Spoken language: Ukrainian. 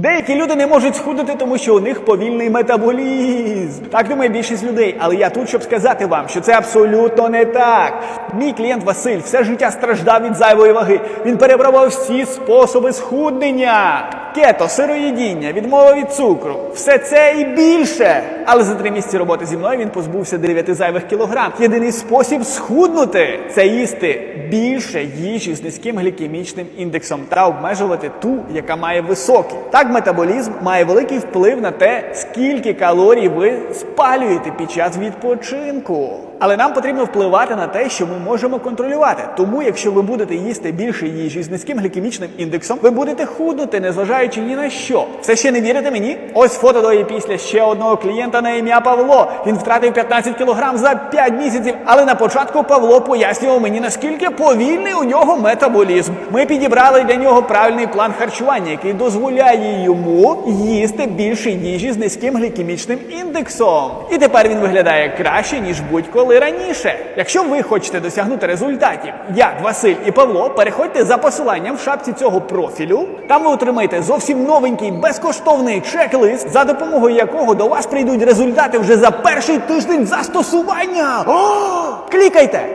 Деякі люди не можуть схуднути, тому що у них повільний метаболізм. Так думає більшість людей. Але я тут, щоб сказати вам, що це абсолютно не так. Мій клієнт Василь все життя страждав від зайвої ваги. Він перепробував всі способи схуднення. Кето, сироїдіння, відмова від цукру, все це і більше. Але за три місяці роботи зі мною він позбувся 9 зайвих кілограм. Єдиний спосіб схуднути це їсти більше їжі з низьким глікемічним індексом та обмежувати ту, яка має високий. Так, метаболізм має великий вплив на те, скільки калорій ви спалюєте під час відпочинку. Але нам потрібно впливати на те, що ми можемо контролювати. Тому, якщо ви будете їсти більше їжі з низьким глікемічним індексом, ви будете худнути, незважаючи ні на що. Все ще не вірите мені? Ось фото до і після ще одного клієнта на ім'я Павло. Він втратив 15 кілограм за 5 місяців. Але на початку Павло пояснював мені, наскільки повільний у нього метаболізм. Ми підібрали для нього правильний план харчування, який дозволяє йому їсти більше їжі з низьким глікемічним індексом. І тепер він виглядає краще, ніж будь-коли раніше. Якщо ви хочете досягнути результатів, як Василь і Павло, переходьте за посиланням в шапці цього профілю. Там ви отримаєте зовсім новенький безкоштовний чек-лист, за допомогою якого до вас прийдуть результати вже за перший тиждень застосування. О! Клікайте!